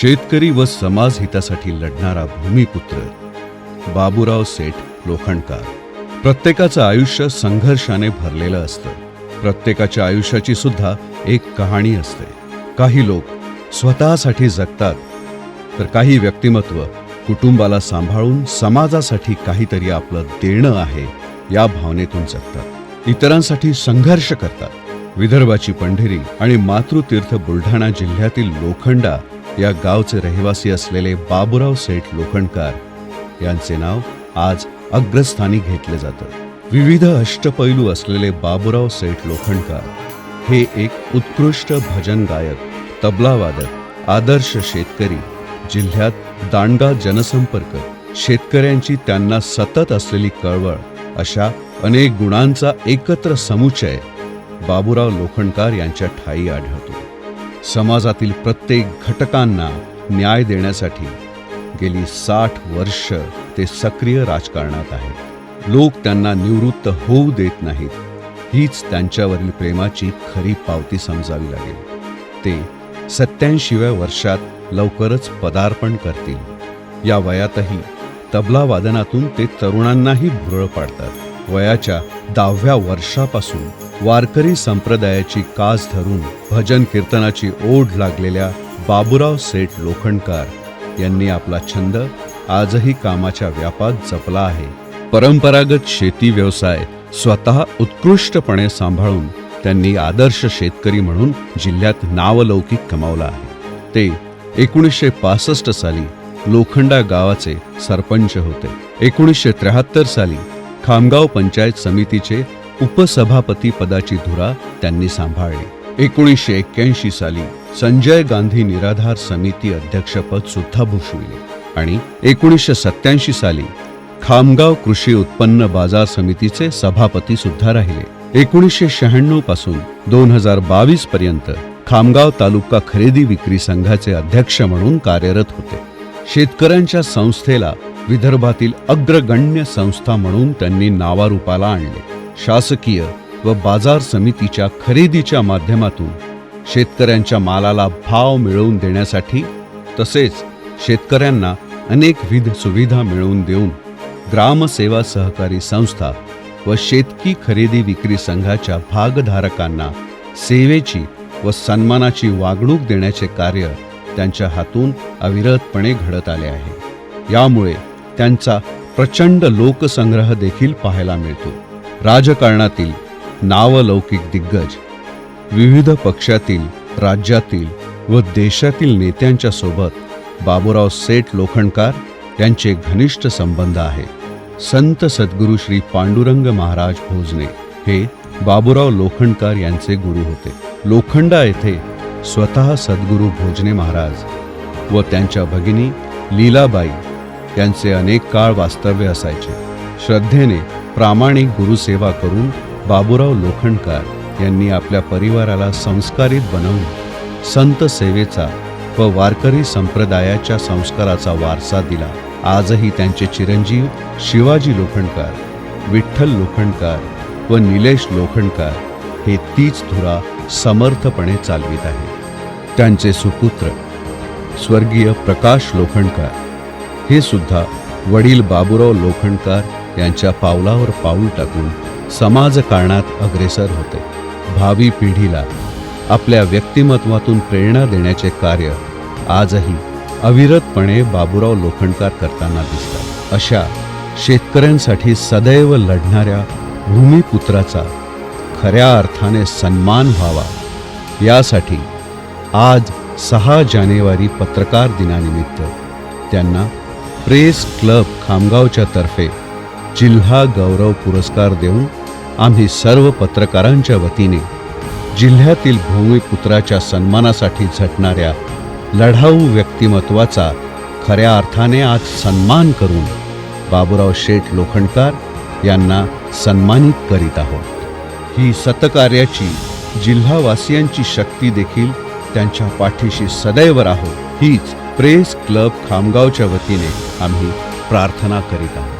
शेतकरी व समाज हितासाठी लढणारा भूमिपुत्र बाबूराव सेठ लोखंडकार. प्रत्येकाचं आयुष्य संघर्षाने भरलेलं असतं. प्रत्येकाच्या आयुष्याची सुद्धा एक कहाणी असते. काही लोक स्वतःसाठी जगतात तर काही व्यक्तिमत्व कुटुंबाला सांभाळून समाजासाठी काहीतरी आपलं देणं आहे या भावनेतून जगतात. इतरांसाठी संघर्ष करतात. विदर्भाची पंढरी आणि मातृतीर्थ बुलढाणा जिल्ह्यातील लोखंडा या गावचे रहिवासी असलेले बाबुराव सेठ लोखंडकार यांचे नाव आज अग्रस्थानी घेतले जातं. विविध अष्टपैलू असलेले बाबुराव सेठ लोखंडकार हे एक उत्कृष्ट भजन गायक तबलावादक आदर्श शेतकरी जिल्ह्यात दांडगा जनसंपर्क शेतकऱ्यांची त्यांना सतत असलेली कळवळ अशा अनेक गुणांचा एकत्र समुच्चय बाबुराव लोखंडकार यांच्या ठाई आढळतो. समाजातील प्रत्येक घटकांना न्याय देण्यासाठी गेली साठ वर्ष ते सक्रिय राजकारणात आहेत. लोक त्यांना निवृत्त होऊ देत नाहीत. हीच त्यांच्यावरील प्रेमाची खरी पावती समजावी लागेल. ते सत्याऐंशीव्या वर्षात लवकरच पदार्पण करतील. या वयातही तबला वादनातून ते तरुणांनाही भुरळ पाडतात. वयाच्या दहाव्या वर्षापासून वारकरी संप्रदायाची कास धरून भजन कीर्तनाची ओढ लागलेल्या बाबुराव सेठ लोखंडकार यांनी आपला छंद आजही कामाच्या व्यापात जपला आहे. परंपरागत शेती व्यवसाय स्वतः उत्कृष्टपणे सांभाळून त्यांनी आदर्श शेतकरी म्हणून जिल्ह्यात नावलौकिक कमावला आहे. ते एकोणीसशे पासष्ट साली लोखंडा गावाचे सरपंच होते. एकोणीसशे त्र्याहत्तर साली खामगाव पंचायत समितीचे उपसभापती पदाची धुरा त्यांनी सांभाळली. एकोणीसशे एक्क्याऐंशी साली संजय गांधी निराधार समिती अध्यक्षपद सुद्धा भूषविले आणि एकोणीसशे सत्याऐंशी साली खामगाव कृषी उत्पन्न बाजार समितीचे सभापती सुद्धा राहिले. एकोणीसशे शहाण्णवपासून दोन हजार बावीस पर्यंत खामगाव तालुका खरेदी विक्री संघाचे अध्यक्ष म्हणून कार्यरत होते. शेतकऱ्यांच्या संस्थेला विदर्भातील अग्रगण्य संस्था म्हणून त्यांनी नावारूपाला आणले. शासकीय व बाजार समितीच्या खरेदीच्या माध्यमातून शेतकऱ्यांच्या मालाला भाव मिळवून देण्यासाठी तसेच शेतकऱ्यांना अनेकविध सुविधा मिळवून देऊन ग्रामसेवा सहकारी संस्था व शेतकी खरेदी विक्री संघाच्या भागधारकांना सेवेची व सन्मानाची वागणूक देण्याचे कार्य त्यांच्या हातून अविरतपणे घडत आले आहे. यामुळे त्यांचा प्रचंड लोकसंग्रह देखील पाहायला मिळतो. राजकारणातील नावलौकिक दिग्गज विविध पक्षातील राज्यातील व देशातील नेत्यांच्या सोबत बाबूराव सेठ लोखंडकार यांचे घनिष्ठ संबंध आहे. संत सद्गुरू श्री पांडुरंग महाराज भोजने हे बाबूराव लोखंडकार यांचे गुरु होते. लोखंडा येथे स्वतः सद्गुरू भोजने महाराज व त्यांच्या भगिनी लीलाबाई यांचे अनेक काळ वास्तव्य असायचे. श्रद्धेने प्रामाणिक गुरुसेवा करून बाबूराव लोखंडकर यांनी आपल्या परिवाराला संस्कारित बनवून संत सेवेचा व वारकरी संप्रदायाच्या संस्काराचा वारसा दिला. आजही त्यांचे चिरंजीव शिवाजी लोखंडकर विठ्ठल लोखंडकर व निलेश लोखंडकर हे तीच धुरा समर्थपणे चालवित आहे त्यांचे सुपुत्र स्वर्गीय प्रकाश लोखंडकर हे सुद्धा वडील बाबूराव लोखंडकर यांच्या पावलावर पाऊल टाकून समाजकारणात अग्रेसर होते. भावी पिढीला आपल्या व्यक्तिमत्वातून प्रेरणा देण्याचे कार्य आजही अविरतपणे बाबूराव लोखंडकर करताना दिसतात. अशा शेतकऱ्यांसाठी सदैव लढणाऱ्या भूमिपुत्राचा खऱ्या अर्थाने सन्मान व्हावा. यासाठी आज सहा जानेवारी पत्रकार दिनानिमित्त त्यांना प्रेस क्लब खामगावच्या तर्फे जिल्हा गौरव पुरस्कार देऊन आम्ही सर्व पत्रकारांच्या वतीने जिल्ह्यातील भूमिपुत्राच्या सन्मानासाठी झटणाऱ्या लढाऊ व्यक्तिमत्वाचा खऱ्या अर्थाने आज सन्मान करून बाबूराव शेठ लोखंडकर यांना सन्मानित करीत आहोत. ही सतकार्याची जिल्हावासियांची शक्ती देखील त्यांच्या पाठीशी सदैव राहो हीच प्रेस क्लब खामगावच्या वतीने आम्ही प्रार्थना करीत आहोत.